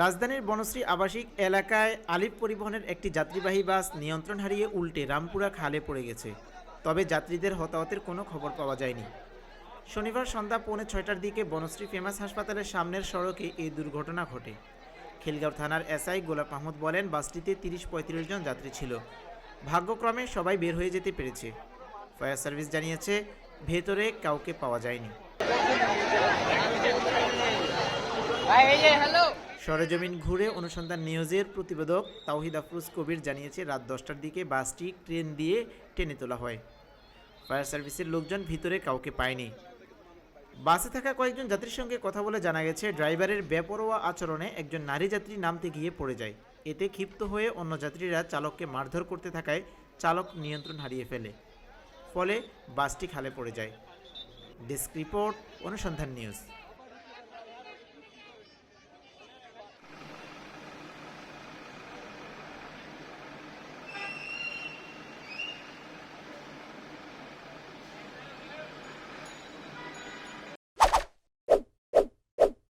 রাজধানীর বনশ্রী আবাসিক এলাকায় আলিফ পরিবহনের একটি যাত্রীবাহী বাস নিয়ন্ত্রণ হারিয়ে উল্টে রামপুরা খালে পড়ে গেছে। তবে যাত্রীদের হতাহতের কোনো খবর পাওয়া যায়নি। শনিবার সন্ধ্যা পৌনে ছয়টার দিকে বনশ্রী ফেমাস হাসপাতালের সামনের সড়কে এই দুর্ঘটনা ঘটে। খিলগাঁও থানার এসআই গোলাপ মাহমুদ বলেন, বাসটিতে তিরিশ পঁয়ত্রিশ জন যাত্রী ছিল। ভাগ্যক্রমে সবাই বের হয়ে যেতে পেরেছে। ফায়ার সার্ভিস জানিয়েছে, ভেতরে কাউকে পাওয়া যায়নি। সরেজমিন ঘুরে অনুসন্ধান নিউজের প্রতিবেদক তাওহিদ আফরুজ কবির জানিয়েছে, রাত দশটার দিকে বাসটি ট্রেন দিয়ে টেনে তোলা হয়। ফায়ার সার্ভিসের লোকজন ভিতরে কাউকে পায়নি। বাসে থাকা কয়েকজন যাত্রীর সঙ্গে কথা বলে জানা গেছে, ড্রাইভারের বেপরোয়া আচরণে একজন নারী যাত্রী নামতে গিয়ে পড়ে যায়। এতে ক্ষিপ্ত হয়ে অন্য যাত্রীরা চালককে মারধর করতে থাকায় চালক নিয়ন্ত্রণ হারিয়ে ফেলে। ফলে বাসটি খালে পড়ে যায়। ডেস্ক রিপোর্ট, অনুসন্ধান নিউজ।